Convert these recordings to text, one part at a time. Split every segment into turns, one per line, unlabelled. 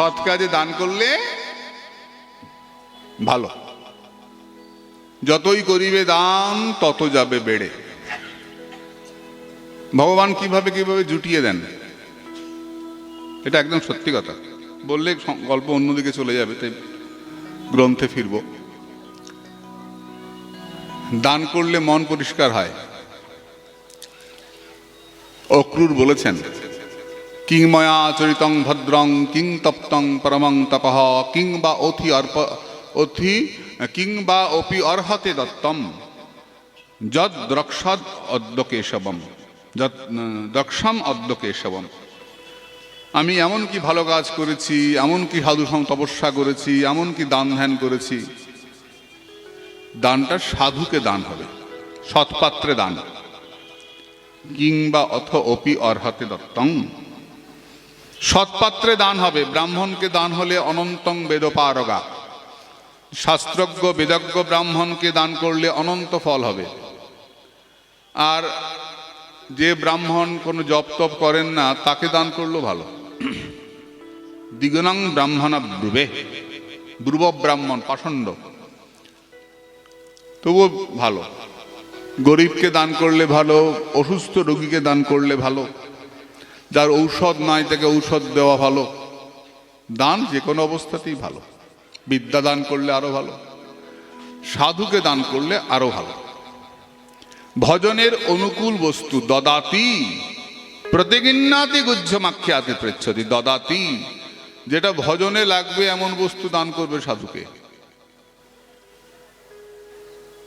সৎ কাজে দান করলে ভালো। যতই করিবে দান, তত যাবে বেড়ে। ভগবান কীভাবে কীভাবে জুটিয়ে দেন, এটা একদম সত্যি কথা। বললে গল্প অন্যদিকে চলে যাবে তাই গ্রন্থে ফিরব। দান করলে মন পরিষ্কার হয়। অক্রুর বলেছেন কিংময়া চরিতং ভদ্রং কিং তপ্তং পরমং তপঃ, কিং বা অথি অর্প অথি কিং বা অপি অর্হতে দত্তম। যদ দ্রক্ষদ অদ্য কেশবম যদ দক্ষম অদ্য কেশবম আমি এমন কি ভালো কাজ করেছি, এমন কি সাধু সং তপস্যা করেছি, এমন কি দান ধ্যান করেছি। দানটা সাধুকে দান হবে, সৎপাত্রে দান। কিংবা অথ অপি অর্হতে দত্তং সৎপাত্রে দান হবে, ব্রাহ্মণকে দান হলে অনন্তং বেদপারগা। শাস্ত্রজ্ঞ, বেদজ্ঞ ব্রাহ্মণকে দান করলে অনন্ত ফল হবে। আর যে ব্রাহ্মণ কোনো জপ তপ করেন না, তাকে দান করলেও ভালো। দ্বিগুণাং ব্রাহ্মণ ব্রুবে, ব্রুব ব্রাহ্মণ, পাষণ্ড। তবুও ভালো। গরিবকে দান করলে ভালো, অসুস্থ রোগীকে দান করলে ভালো। যার ঔষধ নাই তাকে ঔষধ দেওয়া ভালো। দান যে কোনো অবস্থাতেই ভালো। বিদ্যা দান করলে আরও ভালো। সাধুকে দান করলে আরও ভালো। ভজনের অনুকূল বস্তু দদাতি। প্রতিগিন্নাতি গুজ্জমাখ্যাতি পৃচ্ছতি দদাতি। যেটা ভজনে লাগবে এমন বস্তু দান করবে সাধুকে।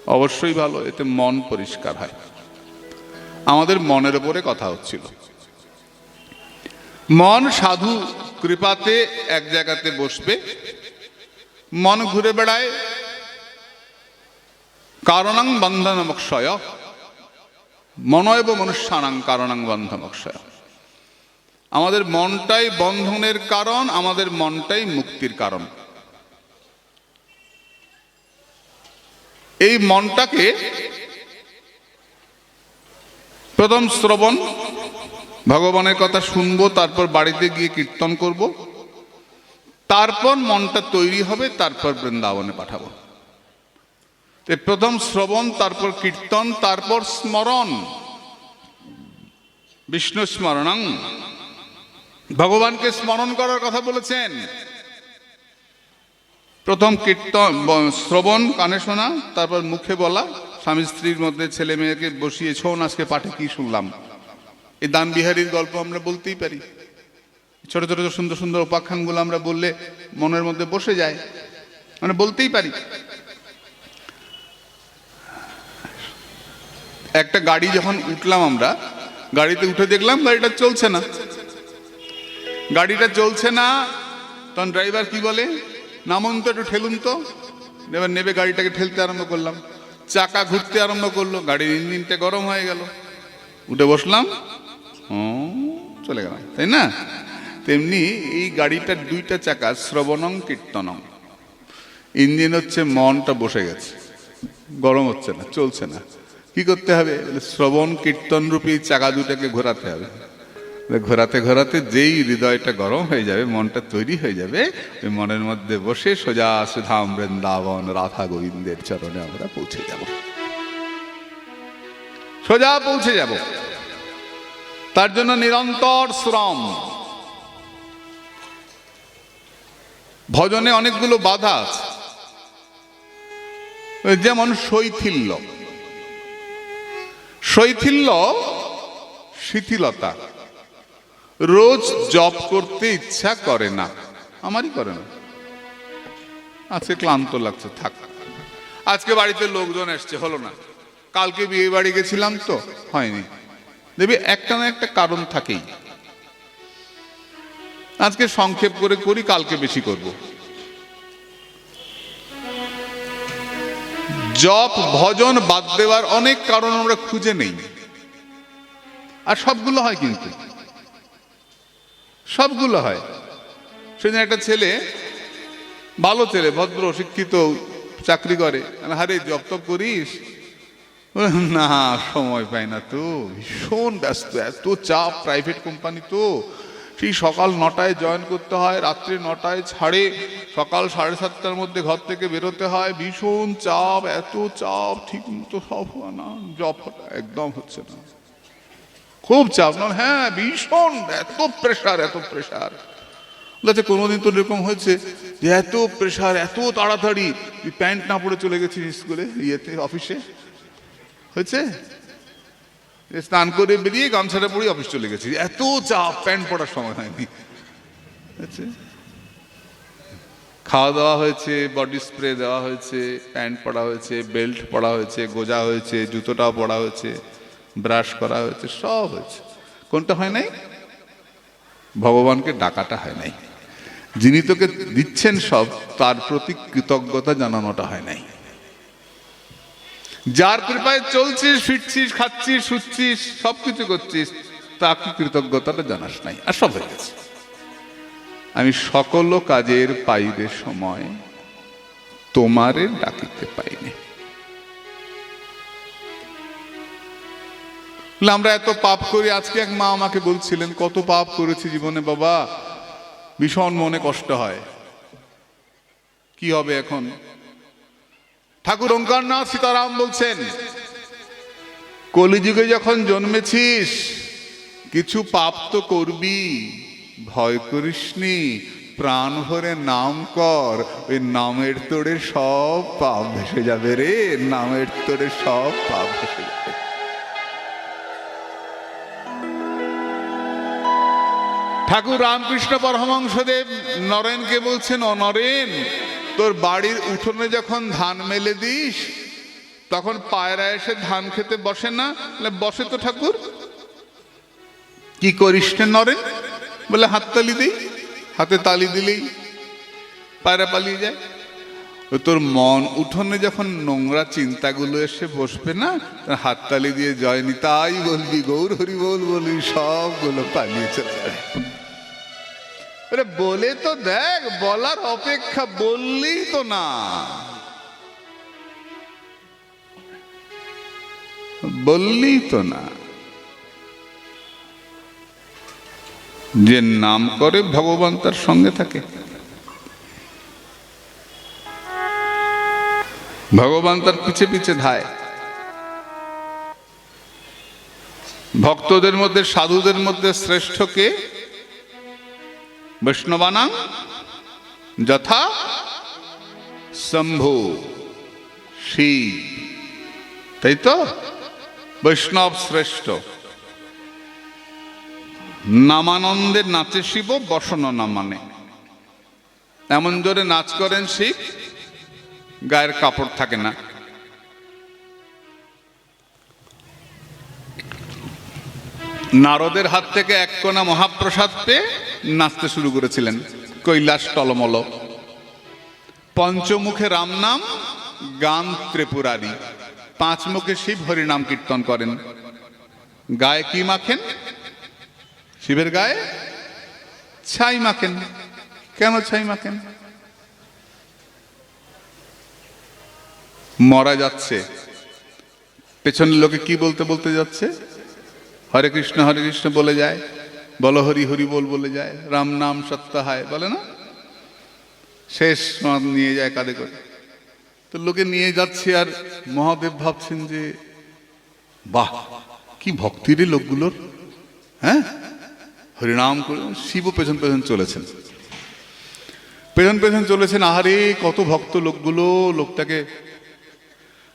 অবশ্যই ভালো, এতে মন পরিষ্কার হয়। আমাদের মনের উপরে কথা হচ্ছিল। মন সাধু কৃপাতে এক জায়গাতে বসবে। মন ঘুরে বেড়ায়, কারণাং বন্ধনমক্ষয় মনয়ব মনুষ্যানাং কারণাং বন্ধমক্ষয় আমাদের মনটাই বন্ধনের কারণ, আমাদের মনটাই মুক্তির কারণ। এই মনটাকে প্রথম শ্রবণ, ভগবানের কথা শুনব, তারপর বাড়িতে গিয়ে কীর্তন করব। তারপর মনটা তৈরি হবে, তারপর বৃন্দাবনে পাঠাবো। প্রথম শ্রবণ, তারপর কীর্তন, তারপর স্মরণ। বিষ্ণু স্মরণং। ভগবানকে স্মরণ করার কথা বলেছেন। প্রথম কীর্তন, শ্রবণ, কানে শোনা, তারপর মুখে বলা। স্বামী স্ত্রীর মধ্যে ছেলে মেয়েকে বসিয়ে শোন আজকে পাঠে কি শুনলাম? এই দান বিহারীর গল্প আমরা বলতেই পারি। ছোট ছোট সুন্দর সুন্দর উপাখ্যানগুলো আমরা বললে মনের মধ্যে বসে যায়। মানে বলতেই পারি। একটা গাড়ি যখন উঠলাম আমরা, গাড়িতে উঠে দেখলাম গাড়িটা চলছে না। গাড়িটা চলছে না, তখন ড্রাইভার কি বলে, নামুন তো, একটু ঠেলুন তো। এবার নেবে গাড়িটাকে, ঠেলতে আরম্ভ করলাম। চাকা ঘুরতে আরম্ভ করল, গাড়ির ইঞ্জিনটা গরম হয়ে গেল। উঠে বসলাম। চলে গেলাম, তাই না? তেমনি এই গাড়িটার দুইটা চাকা শ্রবণং কীর্তনং। ইঞ্জিন হচ্ছে মনটা বসে গেছে। গরম হচ্ছে না, চলছে না। কি করতে হবে? শ্রবণ কীর্তন রূপী চাকা দুটাকে ঘোরাতে হবে। ঘোরাতে ঘোরাতে যেই হৃদয়টা গরম হয়ে যাবে, মনটা তৈরি হয়ে যাবে, ওই মনের মধ্যে বসে সোজা সুধাম বৃন্দাবন, রাধা গোবিন্দের চরণে আমরা পৌঁছে যাব। সোজা পৌঁছে যাব। তার জন্য নিরন্তর শ্রম ভজনে অনেকগুলো বাধা আছে। যেমন শৈথিল্য। শৈথিল্য, শিথিলতা। রোজ জপ করতে ইচ্ছা করে না। আমারই করে না। আজকে ক্লান্ত লাগছে, থাক। আজকে বাড়িতে লোকজন এসছে, হলো না। কালকে বিয়ে বাড়ি গেছিলাম তো, হয়নি। দেখবি একটা না একটা কারণ থাকেই। আজকে সংক্ষেপ করে করি, কালকে বেশি করব। জপ, ভজন বাদ দেওয়ার অনেক কারণ আমরা খুঁজে নেই। আর সবগুলো হয় কিন্তু। সবগুলো হয়। সেদিন একটা ছেলে, ভালো ছেলে, ভদ্র, শিক্ষিত, চাকরি করে। হারে জব তপ করিস? না, সময় পাই না তো। ভীষণ ব্যস্ত। এত চাপ, প্রাইভেট কোম্পানি তো। সেই সকাল নটায় জয়েন করতে হয়, রাত্রি নটায় ছাড়ে। সকাল সাড়ে সাতটার মধ্যে ঘর থেকে বেরোতে হয়। ভীষণ চাপ, এত চাপ, ঠিক মতো সব না। জব একদম হচ্ছে না। খুব চাপ। না হ্যাঁ ভীষণ, এত প্রেশার এত প্রেশার বলেছে কোনোদিন তো এরকম হয়েছে যে এত প্রেশার এত তাড়াতাড়ি তুই প্যান্ট না পরে চলে গেছিস স্কুলে, ইয়েতে অফিসে হয়েছে? স্নান করে বেরিয়ে গামছাটা পরে অফিস চলে গেছি। এত চাপ প্যান্ট পরার সময় হয়নি। খাওয়া দাওয়া হয়েছে বডি স্প্রে দেওয়া হয়েছে প্যান্ট পরা হয়েছে বেল্ট পরা হয়েছে, গোজা হয়েছে, জুতোটাও পরা হয়েছে। ব্রাশ করা হয়েছে, সব হয়েছে। কোনটা হয় নাই? ভগবানকে ডাকাটা হয় নাই। যিনি তোকে দিচ্ছেন সব, তার প্রতি কৃতজ্ঞতা জানানোটা হয় নাই। যার কৃপায় চলছিস, ফিরছিস, খাচ্ছিস, শুচ্ছিস, সবকিছু করছিস, তাকে কৃতজ্ঞতাটা জানাস নাই, আর সব হয়ে গেছে। আমি সকল কাজের পাইবে সময় তোমারে ডাকিতে পাইনি। আমরা এত পাপ করি, আজকে এক মা আমাকে বলছিলেন, কত পাপ করেছি জীবনে বাবা। ভীষণ মনে কষ্ট হয়। কি হবে এখন? ঠাকুর ওঙ্কারনাথ সীতারাম বলছেন, কলিযুগে যখন জন্মেছিস, কিছু পাপ তো করবি। ভয় করিসনি, প্রাণ ভরে নাম কর। ওই নামের তোড়ে সব পাপ ভেসে যাবে রে, নামের তোড়ে সব পাপ ভেসে যাবে। ঠাকুর রামকৃষ্ণ পরমহংসদেব নরেনকে বলছেন, ও নরেন, তোর বাড়ির উঠোনে যখন ধান মেলে দিস, তখন পায়রা এসে ধান খেতে বসে না? বসে তো ঠাকুর। কি করিস নরেন? বলে হাততালি দিই, হাতে তালি দিলেই পায়রা পালিয়ে যায়। তোর মন উঠোনে যখন নোংরা চিন্তাগুলো এসে বসবে না, তার হাততালি দিয়ে, জয়নি তাই বলবি, গৌর হরি বল বলবি সবগুলো পালিয়ে চলে আরে বলে তো দেখ, বলার অপেক্ষা বললেই তো না। বললেই তো না। যে নাম করে ভগবান তার সঙ্গে থাকে। ভগবান তার পিছে পিছে ধায়। ভক্তদের মধ্যে, সাধুদের মধ্যে শ্রেষ্ঠ কে? বৈষ্ণবানাং যথা শম্ভু শিব। তাই তো? বৈষ্ণব শ্রেষ্ঠ। নামানন্দের নাচে শিব, বসন না মানে এমন জোরে নাচ করেন শিব, গায়ের কাপড় থাকে না। নারদের হাত থেকে এক কোনা মহাপ্রসাদ পেয়ে নাচতে শুরু করেছিলেন কৈলাস টলমল। পঞ্চমুখে রাম নাম, গান ত্রিপুরারি। পাঁচ মুখে শিব হরিনাম কীর্তন করেন। গায়ে কি মাখেন? শিবের গায়ে ছাই মাখেন। কেন ছাই মাখেন? মরা যাচ্ছে। পেছনের লোকে কি বলতে বলতে যাচ্ছে? হরে কৃষ্ণ হরে কৃষ্ণ বলে যায়। বল হরি হরি বল বলে যায়। রাম নাম সত্যাহায় বলে না? শেষ নিয়ে যায় কাঁধে করে। তো লোকে নিয়ে যাচ্ছে আর মহাদেব ভাবছেন যে, বাহ, কি ভক্তির লোকগুলোর হ্যাঁ? হরিনাম করে শিব পেছন পেছন চলেছেন। পেছন পেছন চলেছেন, আহারে কত ভক্ত লোকগুলো, লোকটাকে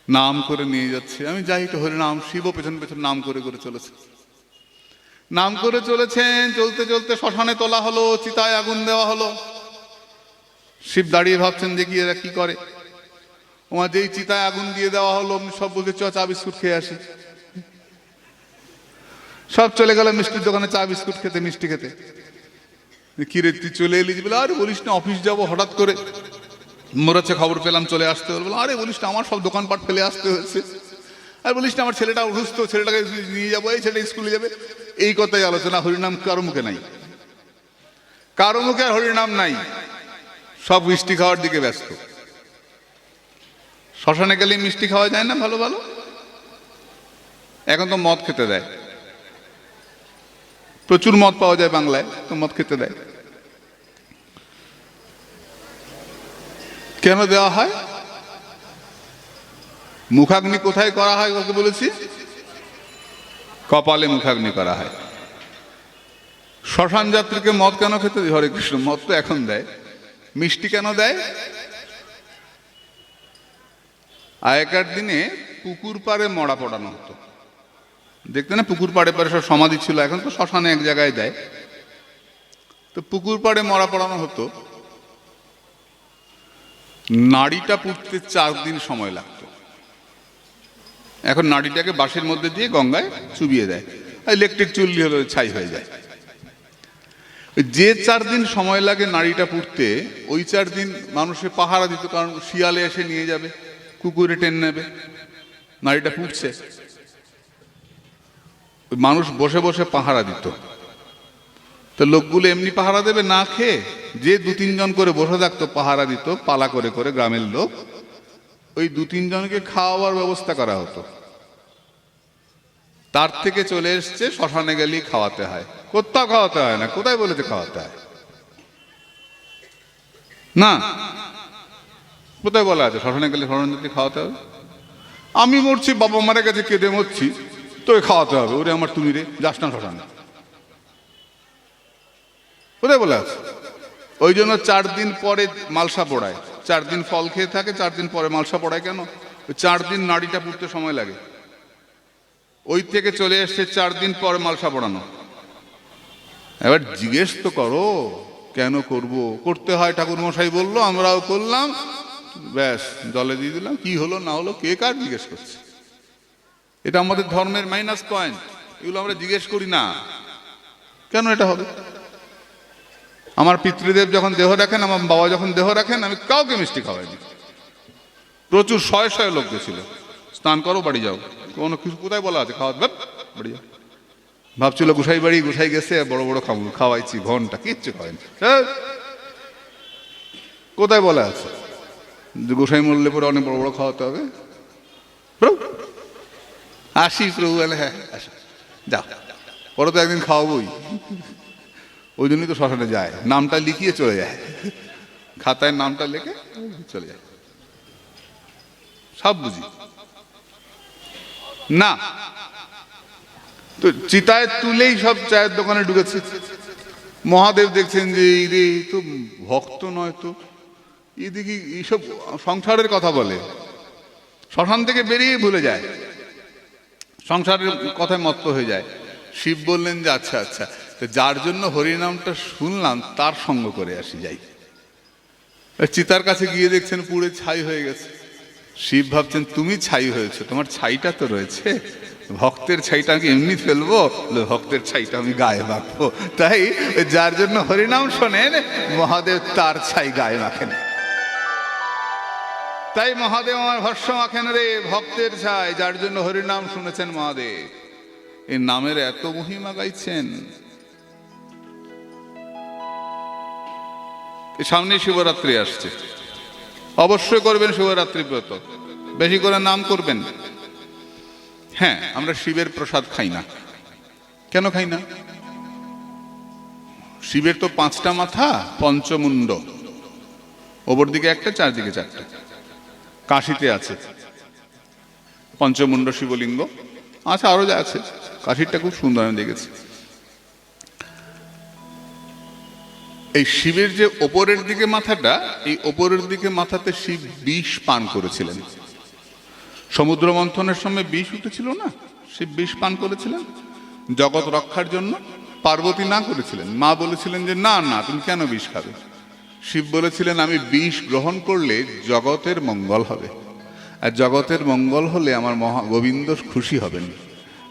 নাম করে নিয়ে যাচ্ছে। আমি যাই তো হরিনাম শিব পেছন পেছন নাম করে করে চলেছে। নাম করে চলেছেন চলতে চলতে শ্মশানে তোলা হলো চিতায় আগুন দেওয়া হলো। শিব দাঁড়িয়ে ভাবছেন দেখি এরা কি করে। ওমা যেই চিতায় আগুন দিয়ে দেওয়া হলো সব বলছে চ চা বিস্কুট খেয়ে আসি। সব চলে গেল মিষ্টির দোকানে চা বিস্কুট খেতে মিষ্টি খেতে। কি রে তুই চলে এলি বলে আরে বলিস না অফিস যাব হঠাৎ করে। মোরাচ্ছে খবর পেলাম চলে আসতে হলো। বলে, আরে বলিস না আমার সব দোকানপাট ফেলে আসতে হয়েছে। আর বলিস না, আমার ছেলেটা অসুস্থ, ছেলেটাকে নিয়ে যাব, এই ছেলে স্কুলে যাবে। এই কথাই আলোচনা, হরিনাম কারও মুখে নাই। কারও মুখে আর হরিনাম নাই। সব মিষ্টি খাওয়ার দিকে ব্যস্ত। শ্মশানে গেলে মিষ্টি খাওয়া যায় না ভালো ভালো? এখন তো মদ খেতে দেয়। প্রচুর মদ পাওয়া যায় বাংলায়, তো মদ খেতে দেয়। কেন দেওয়া হয়? মুখাগ্নি কোথায় করা হয় কাকে বলেছি? কপালে মুখাগ্নি করা হয়। শ্মশান যাত্রীকে মদ কেন খেতে? হরে কৃষ্ণ, মদ তো এখন দেয়। মিষ্টি কেন দেয়? আগেকার দিনে পুকুর পাড়ে মরা পড়ানো হতো। দেখতে না পুকুর পাড়ে পাড়ে সব সমাধি ছিল, এখন তো শ্মশানে এক জায়গায় দেয়। তো পুকুর পাড়ে মরা পড়ানো হতো। নাড়িটা পুড়তে চার দিন সময় লাগতো। এখন নাড়িটাকে বাঁশের মধ্যে দিয়ে গঙ্গায় চুবিয়ে দেয়। ইলেকট্রিক চুল্লি হলে ছাই হয়ে যায়। যে চার দিন সময় লাগে নাড়িটা পুড়তে ওই চার দিন মানুষে পাহারা দিত, কারণ শিয়ালে এসে নিয়ে যাবে, কুকুরে টেন নেবে। নাড়িটা পুড়ছে মানুষ বসে বসে পাহারা দিত। তো লোকগুলো এমনি পাহারা দেবে, না খেয়ে যে দু তিনজন করে বসে থাকতো, পাহারা দিত, পালা করে করে গ্রামের লোক ওই দু তিনজনকে খাওয়াবার ব্যবস্থা করা হতো। তার থেকে চলে এসছে, শ্মশানে গেলেই খাওয়াতে হয়। কোথাও খাওয়াতে হয় না, কোথায় বলেছে খাওয়াতে হয়? না। কোথায় বলা আছে? শ্মশানে গেলে শ্মশান যদি খাওয়াতে হবে? আমি মরছি, বাবা মারা গেছে কেঁদে মরছি, তোকে খাওয়াতে হবে। ওরে আমার তুমি রে, যাস না শ্মশানে। কোথায় বলে আছে? ওই জন্য চার দিন পরে মালসা পড়ায়। চার দিন ফল খেয়ে থাকে, চার দিন পরে মালসা পড়ায় কেন? চার দিন নাড়িটা পুড়তে সময় লাগে। ওই থেকে চলে এসছে চার দিন পরে মালসা পড়ানো। এবার জিজ্ঞেস তো করো, কেন করব? করতে হয় ঠাকুর মশাই বলল, আমরাও করলাম। ব্যাস, জলে দিয়ে দিলাম। কি হলো, না হলো, কে কার জিজ্ঞেস করছে? এটা আমাদের ধর্মের মাইনাস পয়েন্ট এগুলো আমরা জিজ্ঞেস করি না। কেন এটা হবে? আমার পিতৃদেব যখন দেহ রাখেন আমার বাবা যখন দেহ রাখেন আমি কাউকে মিষ্টি খাওয়াইনি। প্রচুর শয়ে শয়ে লোক গেছিল। স্নান করো বাড়ি যাও। কোনো কিছু কোথায় বলা আছে? খাওয়া বাড়ি যাও। ভাবছিল গোসাই বাড়ি গোসাই গেছে বড় বড় খাব খাওয়াইছি ঘণ্টা কিচ্ছু খাওয়াইনি। কোথায় বলা আছে? গোসাই মরলে পরে অনেক বড় বড় খাওয়াতে হবে। প্রভু, আসি প্রভু হ্যাঁ আসো। যাও। পরে তো একদিন খাওয়াবোই। ওই জন্যই তো শ্মশানে যায়। নামটা লিখিয়ে চলে যায়। খাতায় নামটা লিখে চলে যায়। সব বুঝি। না। তো চিতায় তুলেই সব চায়ের দোকানে ঢুকেছে। মহাদেব দেখছেন যে এই রে তো ভক্ত নয় তো। এদিকে এইসব সংসারের কথা বলে। শ্মশান থেকে বেরিয়ে ভুলে যায়। সংসারের কথায় মত্ত হয়ে যায়। শিব বললেন যে আচ্ছা আচ্ছা। তো যার জন্য হরিনামটা শুনলাম, তার সঙ্গ করে আসি যাই। চিতার কাছে গিয়ে দেখছেন পুড়ে ছাই হয়ে গেছে। শিব ভাবছেন, তুমি ছাই হয়েছে, তোমার ছাইটা তো রয়েছে। ভক্তের ছাইটা আমি এমনি ফেলব? ভক্তের ছাইটা আমি গায়ে মাখবো। তাই যার জন্য হরিনাম শোনেন, মহাদেব তার ছাই গায়ে মাখেন। তাই মহাদেব আমার ভস্য মাখেন রে, ভক্তের ছাই, যার জন্য হরিনাম শুনেছেন মহাদেব। এই নামের এত মহিমা গাইছেন। সামনে শিবরাত্রি আসছে। অবশ্যই করবেন শিবরাত্রি ব্রত। বেশি করে নাম করবেন। হ্যাঁ আমরা শিবের প্রসাদ খাই না। কেন খাই না? শিবের তো পাঁচটা মাথা, পঞ্চমুণ্ড। ওপর দিকে একটা, চারদিকে চারটা। কাশিতে আছে। পঞ্চমুণ্ড শিবলিঙ্গ। আছে আরও যা আছে। কাশিরটা খুব সুন্দর আমি দেখেছি। এই শিবের যে ওপরের দিকে মাথাটা, এই ওপরের দিকে মাথাতে শিব বিষ পান করেছিলেন। সমুদ্র মন্থনের সময় বিষ উঠেছিল না? শিব বিষ পান করেছিলেন? জগৎ রক্ষার জন্য পার্বতী না করেছিলেন? মা বলেছিলেন যে, না না, তুমি কেন বিষ খাবে? শিব বলেছিলেন, আমি বিষ গ্রহণ করলে জগতের মঙ্গল হবে। আর জগতের মঙ্গল হলে আমার মহা গোবিন্দ খুশি হবেন।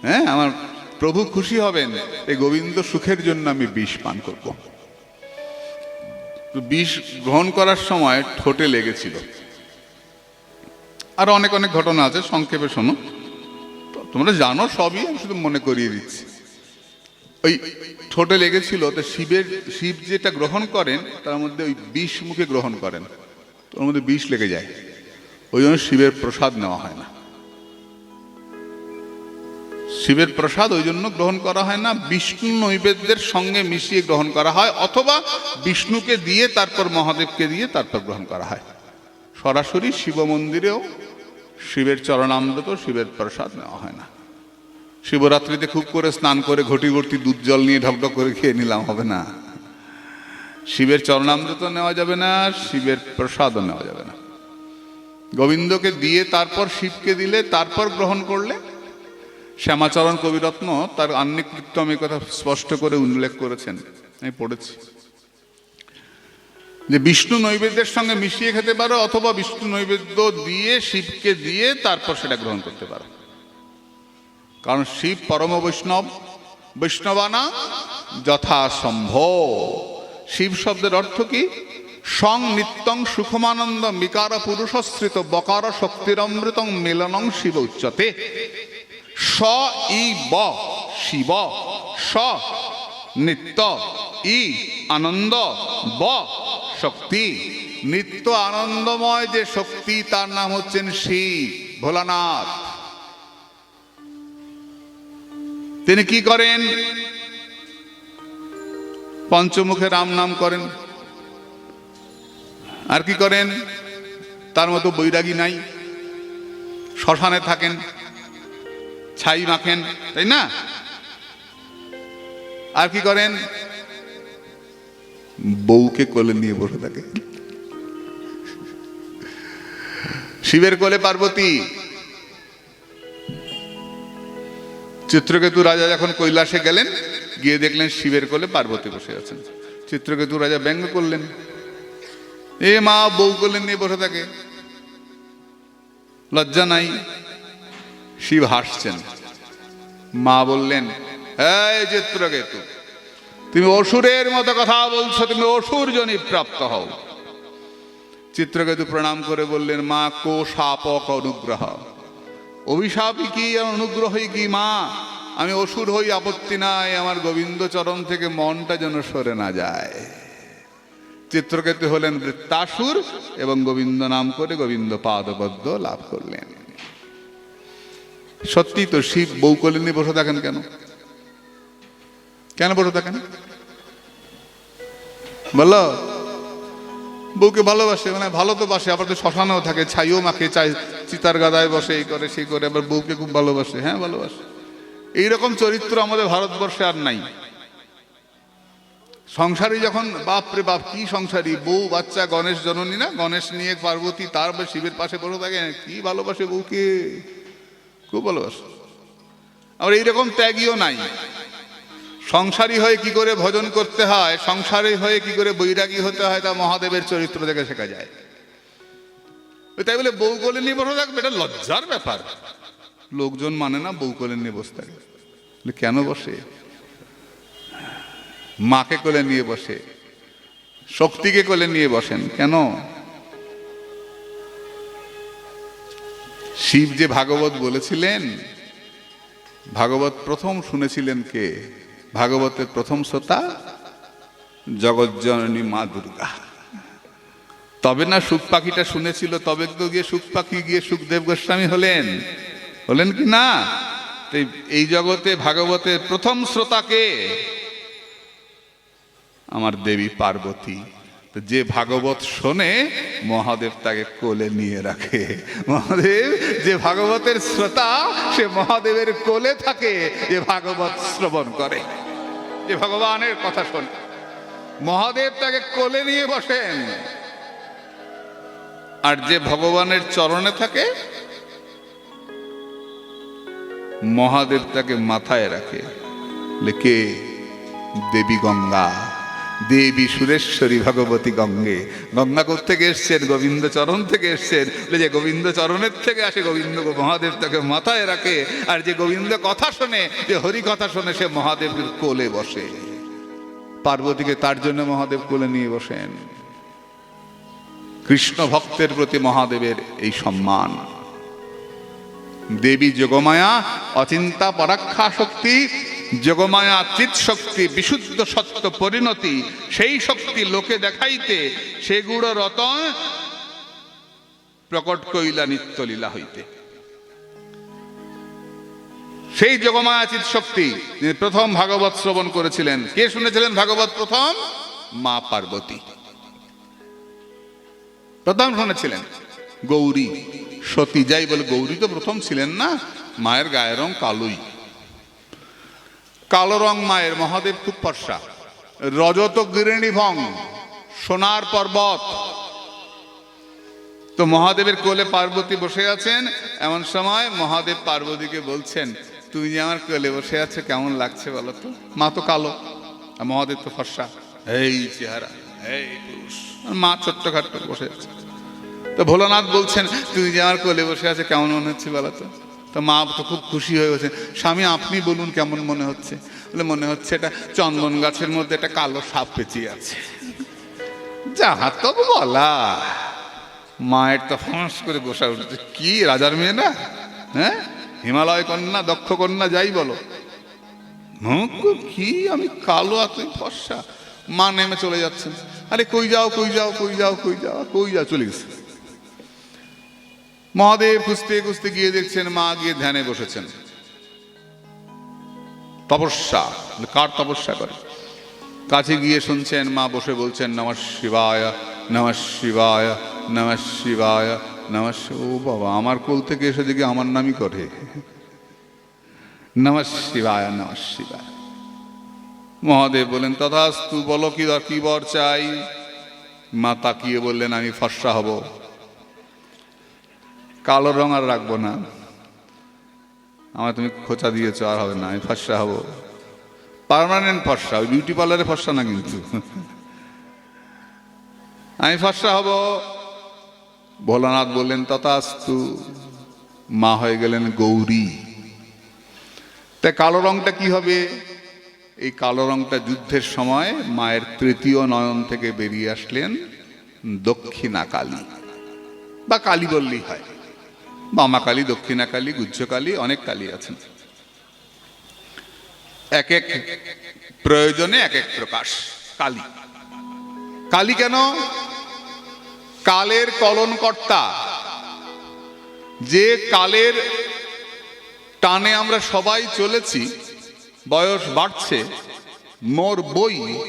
হ্যাঁ আমার প্রভু খুশি হবেন। এই গোবিন্দ সুখের জন্য আমি বিষ পান করব। বিষ গ্রহণ করার সময় ঠোঁটে লেগেছিল। আর অনেক অনেক ঘটনা আছে, সংক্ষেপে শোনো। তোমরা জানো সবই, আমি শুধু মনে করিয়ে দিচ্ছি। ওই ঠোঁটে লেগেছিল, তো শিবের, শিব যেটা গ্রহণ করেন, তার মধ্যে ওই বিষ মুখে গ্রহণ করেন। তোর মধ্যে বিষ লেগে যায়। ওই জন্য শিবের প্রসাদ নেওয়া হয় না। শিবের প্রসাদ ওই জন্য গ্রহণ করা হয় না, বিষ্ণু নৈবেদ্যের সঙ্গে মিশিয়ে গ্রহণ করা হয়, অথবা বিষ্ণুকে দিয়ে তারপর মহাদেবকে দিয়ে তারপর গ্রহণ করা হয়। সরাসরি শিব মন্দিরেও শিবের চরণামৃত, শিবের প্রসাদ নেওয়া হয় না। শিবরাত্রিতে খুব করে স্নান করে ঘটি ঘটি দুধ জল নিয়ে ঢকঢক করে খেয়ে নিলাম, হবে না। শিবের চরণামৃত নেওয়া যাবে না, শিবের প্রসাদও নেওয়া যাবে না। গোবিন্দকে দিয়ে তারপর শিবকে দিলে তারপর গ্রহণ করলে শ্যামাচরণ কবিরত্ন তার আন্নিক আমি কথা স্পষ্ট করে উল্লেখ করেছেন। আমি পড়েছি। যে বিষ্ণু নৈবেদ্যের সঙ্গে মিশিয়ে খেতে পারো অথবা বিষ্ণু নৈবেদ্য দিয়ে, শিবকে দিয়ে তারপর সেটা গ্রহণ করতে পারো। কারণ শিব পরম বৈষ্ণব, বৈষ্ণবানা যথাসম্ভব। শিব শব্দের অর্থ কি? সং নিত্যং সুখমানন্দ মিকার পুরুষশ্রিত বকার শক্তিরমৃতং মিলনং শিব উচ্চতে। স ই ব, শিব, স, নিত্য, ই, আনন্দ, ব, শক্তি। নিত্য আনন্দময় যে শক্তি, তার নাম হচ্ছেন শিব, ভোলানাথ। তিনি কি করেন? পঞ্চমুখে রাম নাম করেন। আর কি করেন? তার মতো বৈরাগী নাই। শ্মশানে থাকেন। ছাই মাখেন, তাই না? আর কি করেন? বউকে কোলে নিয়ে বসে থাকে। শিবের কোলে পার্বতী। চিত্রকেতু রাজা যখন কৈলাসে গেলেন, গিয়ে দেখলেন শিবের কোলে পার্বতী বসে আছেন। চিত্রকেতু রাজা ব্যঙ্গ করলেন। এ মা বউ কোলে নিয়ে বসে থাকে। লজ্জা নাই। শিব হাসছেন। মা বললেন, এই চিত্রকেতু তুমি অসুরের মতো কথা বলছো, তুমি অসুর জনি প্রাপ্ত হও। চিত্রকেতু প্রণাম করে বললেন, মা কো শাপক অনুগ্রহ। অভিশাপই কি, আর অনুগ্রহই কি, মা? আমি অসুর হই, আপত্তি নাই, আমার গোবিন্দ চরণ থেকে মনটা যেন সরে না যায়। চিত্রকেতু হলেন বৃত্তাসুর এবং গোবিন্দ নাম করে গোবিন্দ পাদপদ্ম লাভ করলেন। সত্যি তো শিব বউ কোলে নিয়ে বসে থাকেন কেন? কেন বসে থাকেন? বলো। বউকে ভালোবাসে মানে ভালো তো বাসে, আবার তো শ্মশানেও থাকে, ছাইও মাখে, চাই, চিতার গাদায় বসে, এই করে, সেই করে, আবার বউকে খুব ভালোবাসে হ্যাঁ ভালোবাসে। এইরকম চরিত্র আমাদের ভারতবর্ষে আর নাই। সংসারী যখন, বাপ রে বাপ, কি সংসারী, বউ, বাচ্চা, গণেশ জননী না? গণেশ নিয়ে পার্বতী তার শিবের পাশে বসে থাকে, কি ভালোবাসে বউকে? খুব ভালোবাসে। আবার এইরকম ত্যাগীও নাই। সংসারী হয়ে কি করে ভজন করতে হয়, সংসারী হয়ে কি করে বৈরাগী হতে হয়, তা মহাদেবের চরিত্র দেখে শেখা যায়। তাই বলে বউ কোলে নিয়ে বসে থাকবে, এটা লজ্জার ব্যাপার। লোকজন মানে না বউ কোলে নিয়ে বসে থাকে। কেন বসে? মাকে কোলে নিয়ে বসে, শক্তিকে কোলে নিয়ে বসেন, কেন? শিব যে ভাগবত বলেছিলেন, ভাগবত প্রথম শুনেছিলেন কে? ভাগবতের প্রথম শ্রোতা জগজ্জননী মা দুর্গা। তবে না সুখ পাখিটা শুনেছিল, তবে তো গিয়ে সুখ পাখি গিয়ে সুখদেব গোস্বামী হলেন। হলেন কি না? এই- জগতে ভাগবতের প্রথম শ্রোতাকে আমার দেবী পার্বতী। যে ভাগবত শোনে, মহাদেব তাকে কোলে নিয়ে রাখে। মহাদেব, যে ভাগবতের শ্রোতা, সে মহাদেবের কোলে থাকে যে ভাগবত শ্রবণ করে। যে ভগবানের কথা শোনে। মহাদেব তাকে কোলে নিয়ে বসেন। আর যে ভগবানের চরণে থাকে, মহাদেব তাকে মাথায় রাখে। লেখে, দেবী গঙ্গা। দেবী সুরেশ্বরী ভগবতী গঙ্গে। গঙ্গা থেকে এসছেন? গোবিন্দ চরণ থেকে এসছেন। যে গোবিন্দ চরণের থেকে আসে গোবিন্দ মহাদেব, তাকে মাথায় রাখে। আর যে গোবিন্দ কথা শোনে, যে হরি কথা শোনে, সে মহাদেবের কোলে বসে। পার্বতীকে তার জন্য মহাদেব কোলে নিয়ে বসেন। কৃষ্ণ ভক্তের প্রতি মহাদেবের এই সম্মান। দেবী যোগমায়া, অচিন্তা পরাক্ষা শক্তি যোগমায়া চিত শক্তি বিশুদ্ধ সত্য পরিণতি, সেই শক্তি লোকে দেখাইতে সেগুড়ো রতন প্রকট কইলা নিত্য লীলা হইতে। সেই যোগমায়া শক্তি প্রথম ভাগবত শ্রবণ করেছিলেন, কে শুনেছিলেন ভাগবত প্রথম? মা পার্বতী। প্রথম শুনেছিলেন। গৌরী, সতী যাই বলে গৌরী তো প্রথম ছিলেন না, মায়ের গায়ের রং কালোই। কালো রং মায়ের মহাদেব ফর্সা। রজত গিরিণী ভং, সোনার পর্বত। তো মহাদেবের কোলে পার্বতী বসে আছেন। এমন সময় মহাদেব পার্বতীকে বলছেন, তুমি যে আমার কোলে বসে আছো, কেমন লাগছে বলো তো? মা তো কালো মহাদেব তো ফর্সা। এই চেহারা, এই পুরুষ। মা ছোট্ট খাট্ট বসে আছে। তো ভোলানাথ বলছেন, তুমি যে আমার কোলে বসে আছে, কেমন মনে হচ্ছে বলো তো? তো মা তো খুব খুশি হয়ে গেছে। স্বামী, আপনি বলুন কেমন মনে হচ্ছে? বলে মনে হচ্ছে এটা চন্দন গাছের মধ্যে একটা কালো সাপ পেঁচিয়ে আছে। যাহা তো বলা। মায়ের তো ফাঁস করে বসা উঠেছে। কি, রাজার মেয়ে না? হ্যাঁ? হিমালয় কন্যা, দক্ষ কন্যা, যাই বলো। কি, আমি কালো আর তুই ফর্সা। মা নেমে চলে যাচ্ছেন। আরে, কই যাও কই যাও কই যাও কই যাও কই যাও, চলে গেছে। মহাদেব খুঁজতে খুঁজতে গিয়ে দেখছেন মা গিয়ে ধ্যানে বসেছেন। তপস্যা, কার তপস্যা করে? কাছে গিয়ে শুনছেন মা বসে বলছেন, নমঃ শিবায় নমঃ শিবায় নমঃ শিবায়, নমঃ ও বাবা, আমার কোল থেকে এসে দেখি আমার নামই করে। নমঃ শিবায় নমঃ শিবায়। মহাদেব বলেন তথাস্তু বলো কি কি বর চাই? মা তাকিয়ে বললেন, আমি ফর্সা হব। কালো রং আর রাখব না। আমার তুমি খোঁচা দিয়েছ, আর হবে না, আমি ফর্সা হব। পার্মানেন্ট ফর্সা ওই বিউটি পার্লারে ফর্সা না কিন্তু। আমি ফর্সা হব। ভোলানাথ বললেন, তথাস্তু, মা হয়ে গেলেন গৌরী। তা কালো রংটা কি হবে? এই কালো রংটা যুদ্ধের সময় মায়ের তৃতীয় নয়ন থেকে বেরিয়ে আসলেন দক্ষিণা কালী। বা কালী বললেই হয়। বামা কালী দক্ষিণা কালী গুজ্জ কালী অনেক কালী আছেন। এক এক প্রয়োজনে এক এক প্রকাশ, কালী। কালী কেন? কালের কলনকর্তা। যে কালের টানে আমরা সবাই চলেছি, বয়স বাড়ছে, মোর বই।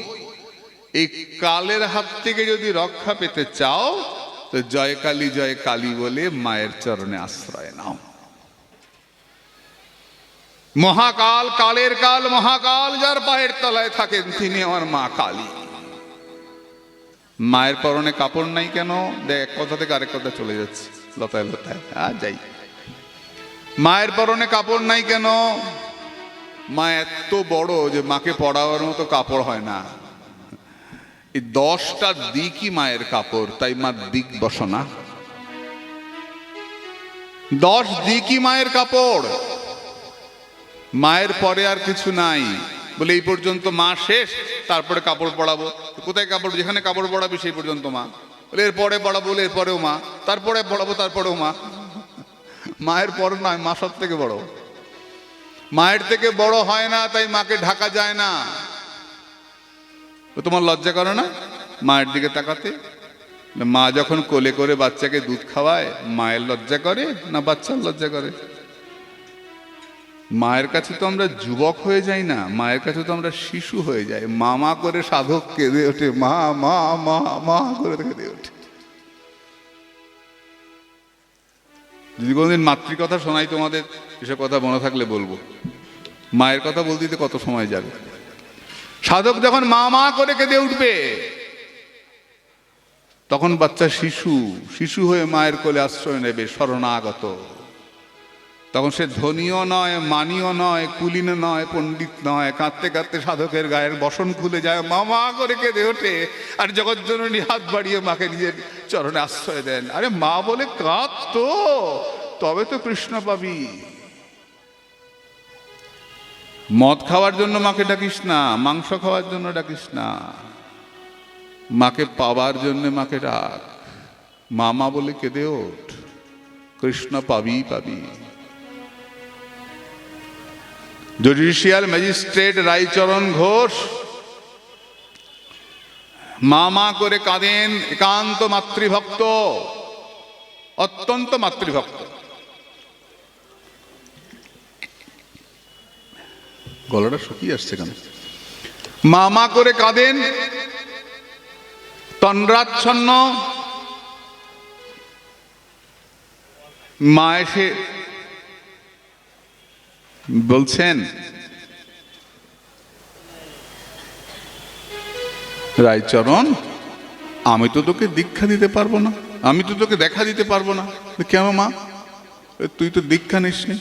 এই কালের হাত থেকে যদি রক্ষা পেতে চাও তো জয় কালী জয় কালী বলে মায়ের চরণে আশ্রয় নাও। মহাকাল, কালের কাল, মহাকাল, যার পায়ের তলায় থাকেন তিনি আমার মা কালী। মায়ের পরনে কাপড় নাই কেন? দেখ, এক কথা থেকে আরেক কথা চলে যাচ্ছে। লতায় লতায়। আর যাই। মায়ের পরনে কাপড় নাই কেন? মা এত বড় যে মাকে পড়াবার মতো কাপড় হয় না। এই দশটা দিকই মায়ের কাপড়, তাই মা দিক বসনা দশ দিকই মায়ের কাপড়। মায়ের পরে আর কিছু নাই। বলে এই পর্যন্ত মা শেষ, তারপরে কাপড় পড়াবো কোথায় কাপড়? যেখানে কাপড় পড়াবি সেই পর্যন্ত মা। বলে এরপরে পড়াবো বলে এরপরেও মা। তারপরে পড়াবো তারপরেও মা। মায়ের পর নয়, মা সব থেকে বড়। মায়ের থেকে বড় হয় না, তাই মাকে ঢাকা যায় না। তো তোমার লজ্জা করে না? মায়ের দিকে তাকাতে। মা যখন কোলে করে বাচ্চাকে দুধ খাওয়ায়, মায়ের লজ্জা করে না বাচ্চার লজ্জা করে? মায়ের কাছে তো আমরা যুবক হয়ে যাই না, মায়ের কাছে তো আমরা শিশু হয়ে যাই। মা মা করে সাধক কেঁদে ওঠে, মা মা মা মা করে কেঁদে ওঠে। যদি কোনোদিন মাতৃকথা শোনাই তোমাদের, এসব কথা মনে থাকলে বলব। মায়ের কথা বলতে কত সময় যাবে? সাধক যখন মা মা করে কেঁদে উঠবে, তখন বাচ্চা শিশু শিশু হয়ে মায়ের কোলে আশ্রয় নেবে, শরণাগত। তখন সে ধনীও নয়, মানিও নয় কুলিনও নয়, পণ্ডিত নয়, কাঁদতে কাঁদতে সাধকের গায়ের বসন খুলে যায়, মা মা করে কেঁদে ওঠে, আর জগৎজননী হাত বাড়িয়ে মাকে নিজের চরণে আশ্রয় দেন। আরে মা বলে কাঁদ তো তবে তো কৃষ্ণ পাবি। মদ খাওয়ার জন্য মাকে ডাকিস না, মাংস খাওয়ার জন্য ডাকিস না। মাকে পাবার জন্য মাকে ডাক। মামা বলে কেঁদে ওঠ, কৃষ্ণ পাবি পাবি। জুডিশিয়াল ম্যাজিস্ট্রেট রায়চরণ ঘোষ মা মা করে কাঁদেন একান্ত মাতৃভক্ত, অত্যন্ত মাতৃভক্ত। গলাটা শুকিয়ে আসছে কেন? মা মা করে কাঁদেন। তন্দ্রাচ্ছন্ন। মা এসে বলছেন, রায়চরণ, আমি তো তোকে দীক্ষা দিতে পারব না। আমি তো তোকে দেখা দিতে পারব না। কেন মা? তুই তো দীক্ষা নিসনি।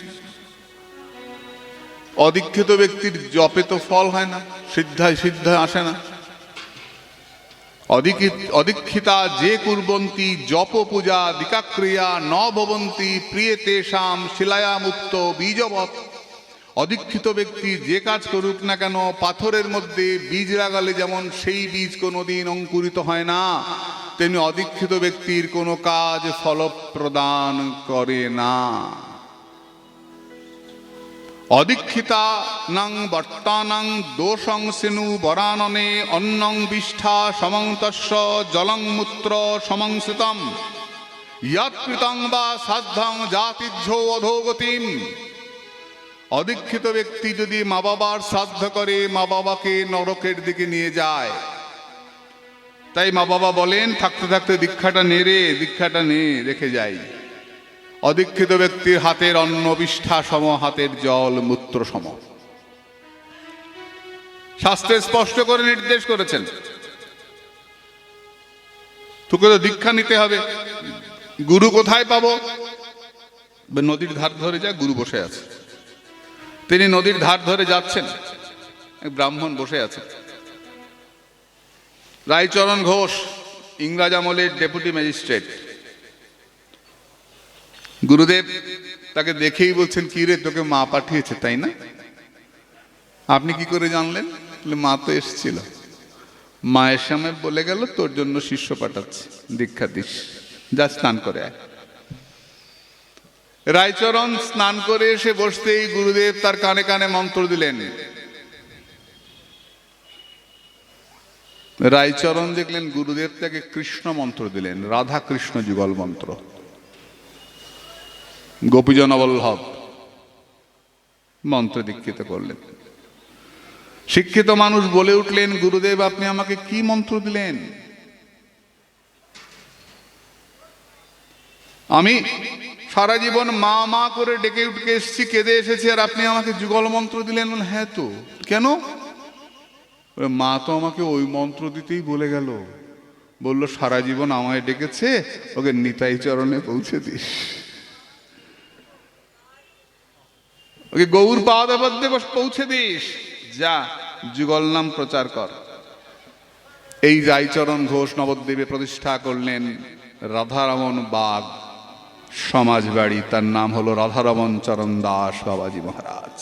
অদীক্ষিত ব্যক্তির জপে তো ফল হয় না, সিদ্ধায় সিদ্ধায় আসে না। অদীক্ষিতা যে কুর্বন্তি, জপ পূজা দিকাক্রিয়া ন ভবন্তি প্রিয়ে তেষাম শিলায়া মুক্ত বীজবৎ। অদীক্ষিত ব্যক্তি যে কাজ করুক না কেন, পাথরের মধ্যে বীজ লাগালে যেমন সেই বীজ কোনোদিন অঙ্কুরিত হয় না, তেমনি অদীক্ষিত ব্যক্তির কোনো কাজ ফলপ্রদান করে না। অদীক্ষিতা নাং বর্তানাং দোষং সিনু বরাননে অন্নং বিষ্ঠা সমন্তস্য জলং মূত্র সমংসিতম ইয়ৎকৃতং বা সাধ্যং জাতিঝ্য অধোগতিম। অদীক্ষিত ব্যক্তি যদি মা বাবার শ্রাদ্ধ করে, মা বাবাকে নরকের দিকে নিয়ে যায়। তাই মা বাবা বলেন, থাকতে থাকতে দীক্ষাটা নে রে, দীক্ষাটা নে, রেখে যাই। অদীক্ষিত ব্যক্তির হাতের অন্ন বিষ্ঠা সম, হাতের জল মূত্র সম। শাস্ত্রে স্পষ্ট করে নির্দেশ করেছেন। তোকে তো দীক্ষা নিতে হবে। গুরু কোথায় পাবো? নদীর ধার ধরে যা, গুরু বসে আছে। তিনি নদীর ধার ধরে যাচ্ছেন। ব্রাহ্মণ বসে আছে। রায়চরণ ঘোষ, ইংরাজ আমলের ডেপুটি ম্যাজিস্ট্রেট। গুরুদেব তাকে দেখেই বলছেন, কি রে, তোকে মা পাঠিয়েছে, তাই না? আপনি কি করে জানলেন? মা তো এসেছিল। মায়ের সামনে বলে গেল, তোর জন্য শিষ্য পাঠাচ্ছে, দীক্ষা দিস। যা স্নান করে রায়চরণ স্নান করে এসে বসতেই গুরুদেব তার কানে কানে মন্ত্র দিলেন। রায়চরণ দেখলেন, গুরুদেব তাকে কৃষ্ণ মন্ত্র দিলেন, রাধা কৃষ্ণ যুগল মন্ত্র। গোপীজন বল্লভ মন্ত্র দীক্ষিত করলেন। শিক্ষিত মানুষ বলে উঠলেন, গুরুদেব, আপনি আমাকে কি মন্ত্র দিলেন? আমি সারা জীবন মা মা করে ডেকে উঠকে এসেছি, কেঁদে এসেছি, আর আপনি আমাকে যুগল মন্ত্র দিলেন? হ্যাঁ তো। কেন? মা তো আমাকে ওই মন্ত্র দিতেই বলে গেল। বলল, সারা জীবন আমায় ডেকেছে, ওকে নিতাই চরণে পৌঁছে দিস। ওকে গৌর পাদাবদ্ধে পৌঁছে দিস। যা, যুগল নাম প্রচার কর। এই রায়চরণ ঘোষ নবদ্বীপে প্রতিষ্ঠা করলেন রাধারমন বাগ। সমাজবাড়ি তার নাম হলো রাধারমন চরণ দাস বাবাজি মহারাজ।